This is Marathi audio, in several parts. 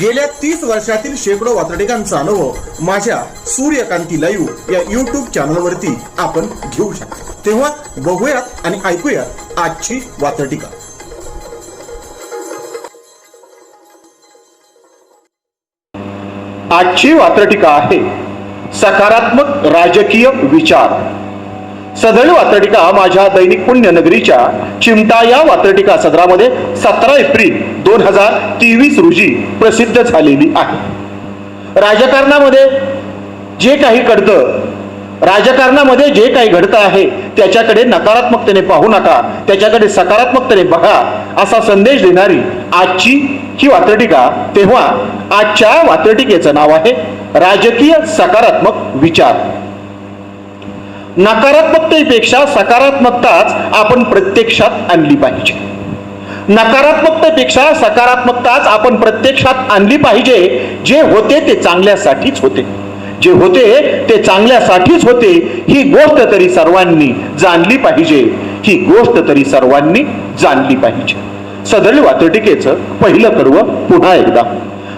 गेल्या तीस वर्षातील शेकडो वातडिकांचा अनुभव माझ्या सूर्यकांती लाईव्ह या युट्यूब चॅनलवरती आपण घेऊ शकता. तेव्हा बघूयात आणि ऐकूयात आजची वातडिका आजची वात्रटिका आहे सकारात्मक राजकीय विचार. सदैव वात्रटिका माझ्या दैनिक पुण्यनगरीच्या चिमटा या वात्रटिका सदरामध्ये सतरा एप्रिल दोन हजार तेवीस रोजी प्रसिद्ध झालेली आहे. राजकारणामध्ये जे काही घडतं राजकारणामध्ये जे काही घडतं आहे त्याच्याकडे नकारात्मकतेने पाहू नका त्याच्याकडे सकारात्मकतेने बघा असा संदेश देणारी आजची ही वात्रटिका तेव्हा आजच्या वात्रटिकेचं नाव आहे राजकीय सकारात्मक विचार. नकारात्मकतेपेक्षा सकारात्मकताच आपण प्रत्यक्षात आणली पाहिजे. नकारात्मकतेपेक्षा सकारात्मकताच आपण प्रत्यक्षात आणली पाहिजे. जे होते ते चांगल्यासाठीच होते. जे होते ते चांगल्यासाठीच होते ही गोष्ट तरी सर्वांनी जाणली पाहिजे. ही गोष्ट तरी सर्वांनी जाणली पाहिजे. सदळ वातटिकेचं पहिलं पर्व पुन्हा एकदा.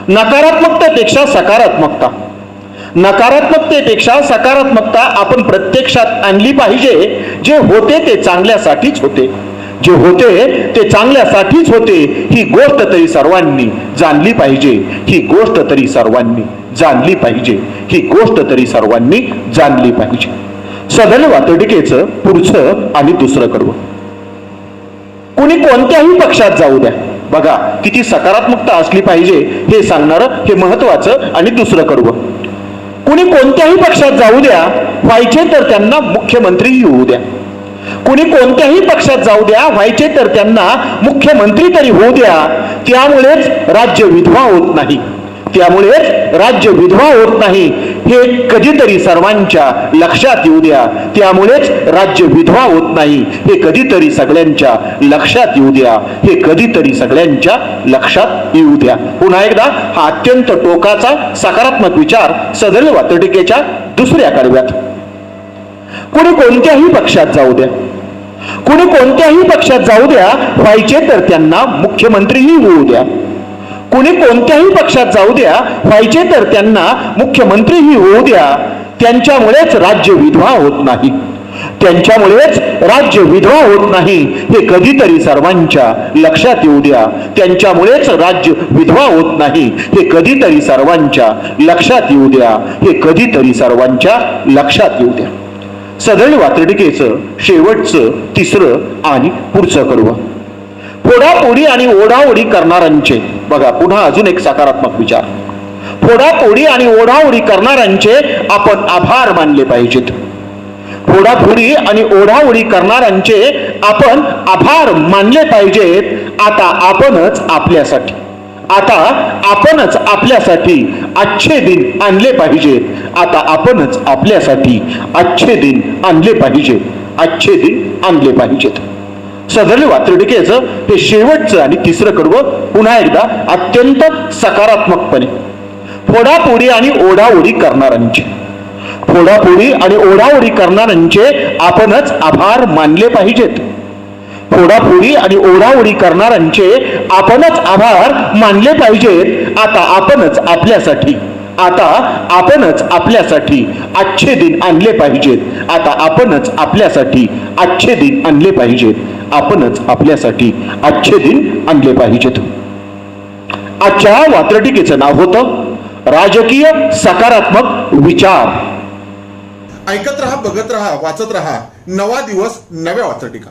नकारात्मकतेपेक्षा सकारात्मकता. नकारात्मकतेपेक्षा सकारात्मकता आपण प्रत्यक्षात आणली पाहिजे. जे होते ते चांगल्यासाठीच होते. जे होते ते चांगल्यासाठीच होते ही गोष्ट तरी सर्वांनी जाणली पाहिजे. ही गोष्ट तरी सर्वांनी जाणली पाहिजे. ही गोष्ट तरी सर्वांनी जाणली पाहिजे. सदल वातडिकेचं पुढचं आणि दुसरं कडवं कुणी कोणत्याही पक्षात जाऊ द्या. बघा किती सकारात्मकता असली पाहिजे हे सांगणारं हे महत्वाचं आणि दुसरं कडवं कुणी कोणत्याही पक्षात जाऊ द्या व्हायचे तर त्यांना मुख्यमंत्री होऊ द्या. कुणी कोणत्याही पक्षात जाऊ द्या व्हायचे तर त्यांना मुख्यमंत्री तरी होऊ द्या. त्यामुळेच राज्य विधवा होत नाही. त्यामुळेच राज्य विधवा होत नाही. हे कधीतरी सर्वांच्या लक्षात येऊ द्या. त्यामुळेच राज्य विधवा होत नाही. हे कधीतरी सगळ्यांच्या लक्षात येऊ द्या. हे कधीतरी सगळ्यांच्या लक्षात येऊ द्या. पुन्हा एकदा हा अत्यंत टोकाचा सकारात्मक विचार सदर वातटिकेच्या दुसऱ्या कडव्यात. कुणी कोणत्याही पक्षात जाऊ द्या. कुणी कोणत्याही पक्षात जाऊ द्या व्हायचे तर त्यांना मुख्यमंत्रीही होऊ द्या. कुणी कोणत्याही पक्षात जाऊ द्या व्हायचे तर त्यांना मुख्यमंत्रीही होऊ द्या. त्यांच्यामुळेच राज्य विधवा होत नाही. त्यांच्यामुळेच राज्य विधवा होत नाही. हे कधीतरी सर्वांच्या लक्षात येऊ द्या. त्यांच्यामुळेच राज्य विधवा होत नाही. हे कधीतरी सर्वांच्या लक्षात येऊ द्या. हे कधीतरी सर्वांच्या लक्षात येऊ द्या. सदैव वातडिकेचं शेवटचं तिसरं आणि पुढचं कडवं फोडाफोडी आणि ओढाओढी करणाऱ्यांचे. बघा पुन्हा अजून एक सकारात्मक विचार. फोडाफोडी आणि ओढाओढी करणाऱ्यांचे आपण आभार मानले पाहिजेत. फोडाफोडी आणि ओढाओढी करणाऱ्यांचे आपण आभार मानले पाहिजेत. आता आपणच आपल्यासाठी. आता आपणच आपल्यासाठी आजचे दिन आणले पाहिजेत. आता आपणच आपल्यासाठी आजचे दिन आणले पाहिजेत. आजचे दिन आणले पाहिजेत. सदर वात्रडिकेचं हे शेवटचं आणि तिसरं कडवं पुन्हा एकदा अत्यंत सकारात्मकपणे. फोडाफोडी आणि ओढाओढी करणाऱ्यांची. फोडाफोडी आणि ओढाओढी करणाऱ्यांचे आपणच आभार मानले पाहिजेत. फोडाफोडी आणि ओढाओढी करणाऱ्यांचे आपणच आभार मानले पाहिजेत. आता आपणच आपल्यासाठी आता आपणच आपल्यासाठी आजचे दिन आणले पाहिजेत. आता आपणच आपल्यासाठी आजचे दिन आणले पाहिजेत. आपणच आपल्यासाठी आजचे दिन आणले पाहिजेत. आजच्या वात्रटिकेचं नाव होतं राजकीय सकारात्मक विचार. ऐकत रहा बघत रहा वाचत रहा. नवा दिवस नव्या वात्रटिका.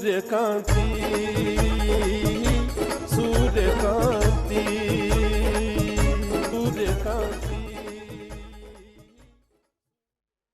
Sude kanti, sude kanti, sude kanti.